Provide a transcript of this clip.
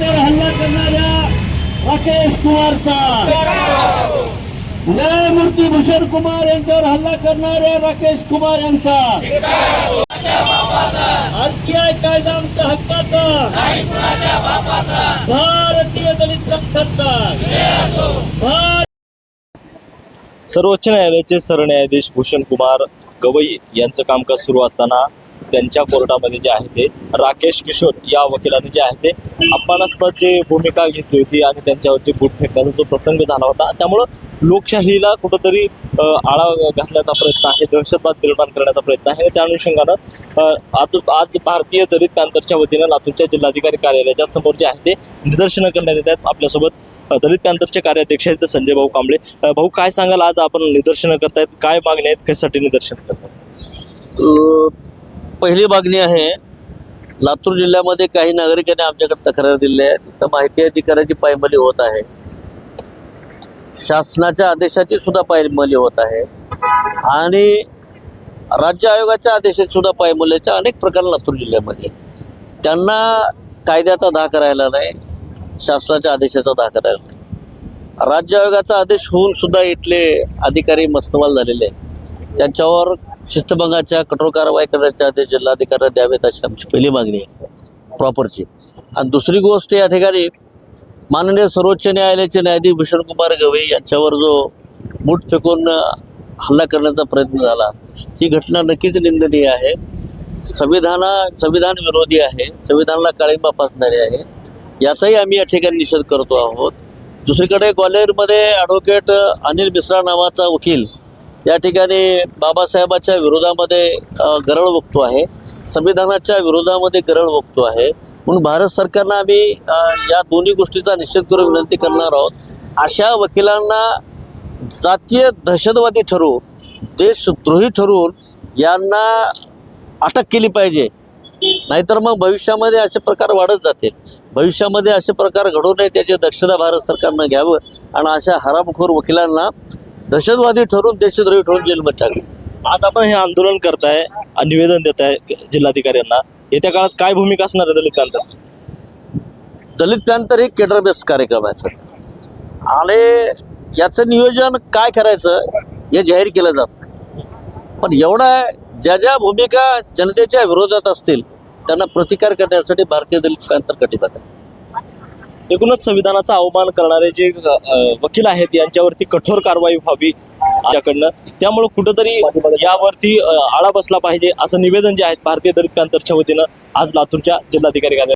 यांच्यावर हल्ला करणाऱ्या राकेश कुमारचा. न्यायमूर्ती भूषण कुमार यांच्यावर हल्ला करणाऱ्या राकेश कुमार यांचा. आणखी कायदा आमच्या हक्काचा. भारतीय दलित पक्षाचा. सर्वोच्च न्यायालयाचे सरन्यायाधीश भूषण कुमार गवई यांचं कामकाज सुरू असताना त्यांच्या कोर्टामध्ये जे आहे ते राकेश किशोर या वकिलाने जे आहे ते अपमानास्पद जे भूमिका घेतली होती आणि त्यांच्यावरती बूट फेकण्याचा जो प्रसंग झाला होता त्यामुळं लोकशाहीला कुठंतरी आळा घातल्याचा प्रयत्न आहे दहशतवाद निर्माण करण्याचा प्रयत्न आहे त्या अनुषंगानं आज आज भारतीय दलित पॅंथरच्या वतीनं लातूरच्या जिल्हाधिकारी कार्यालयाच्या समोर जे आहे ते निदर्शनं करण्यात येत आहेत. आपल्यासोबत दलित पॅंथरचे कार्याध्यक्ष आहेत संजय भाऊ कांबळे. भाऊ काय सांगाल? आज आपण निदर्शनं करतायत काय मागण्या आहेत? कशासाठी निदर्शन करतात पहिली मागणी आहे लातूर जिल्ह्यामध्ये काही नागरिकांनी आमच्याकडे तक्रार दिली आहे. तिथं माहिती अधिकाराची पायमली होत आहे. शासनाच्या आदेशाची सुद्धा पायमली होत आहे. आणि राज्य आयोगाच्या आदेशाची सुद्धा पायमल्याच्या अनेक प्रकार लातूर जिल्ह्यामध्ये. त्यांना कायद्याचा धाक राहिला नाही. शासनाच्या आदेशाचा धाक राहिला नाही. राज्य आयोगाचा आदेश होऊन सुद्धा इथले अधिकारी मस्तवाल झालेले आहेत. त्यांच्यावर शिस्तभंगाच्या कठोर कारवाई करण्याचे आदेश जिल्हाधिकाऱ्यांना द्यावेत अशी आमची पहिली मागणी आहे. प्रॉपरची आणि दुसरी गोष्ट या ठिकाणी माननीय सर्वोच्च न्यायालयाचे न्यायाधीश भूषण कुमार गवई यांच्यावर जो बूट फेकून हल्ला करण्याचा प्रयत्न झाला ही घटना नक्कीच निंदनीय आहे. संविधाना संविधान विरोधी आहे संविधानाला काळिंबा फासणारी आहे. याचाही आम्ही या ठिकाणी निषेध करतो आहोत. दुसरीकडे ग्वाल्हेरमध्ये ॲडव्होकेट अनिल मिश्रा नावाचा वकील या ठिकाणी बाबासाहेबाच्या विरोधामध्ये गरळ बघतो आहे. संविधानाच्या विरोधामध्ये गरळ बघतो आहे. म्हणून भारत सरकारनं आम्ही या दोन्ही गोष्टीचा निषेध करून विनंती करणार आहोत. अशा वकिलांना जातीय दहशतवादी ठरवून देशद्रोही ठरवून यांना अटक केली पाहिजे. नाहीतर मग भविष्यामध्ये असे प्रकार वाढत जातील. भविष्यामध्ये असे प्रकार घडू नये त्याची दक्षता भारत सरकारनं घ्यावं. आणि अशा हरामखोर वकिलांना दहशतवादी ठरवून देशद्रोही ठरवून जेलमध्ये टाकलं. आज आपण हे आंदोलन करताय आणि निवेदन देत आहे जिल्हाधिकाऱ्यांना. येत्या काळात काय भूमिका असणार आहे दलित पॅंथर दलित पॅंथर हे केडर बेस्ड कार्यक्रम आहे सर आणि याचं नियोजन काय करायचं हे जाहीर केलं जात नाही. पण एवढा ज्या ज्या भूमिका जनतेच्या विरोधात असतील त्यांना प्रतिकार करण्यासाठी भारतीय दलित पॅंथर कटिबद्ध आहे. एकूणच संविधानाचा अवमान करणारे जे वकील आहेत यांच्यावरती कठोर कारवाई व्हावी त्याकडनं त्यामुळे कुठंतरी यावरती आळा बसला पाहिजे असं निवेदन जे आहे भारतीय दलित पॅंथरच्या वतीनं आज लातूरच्या जिल्हाधिकारी कार्यालयात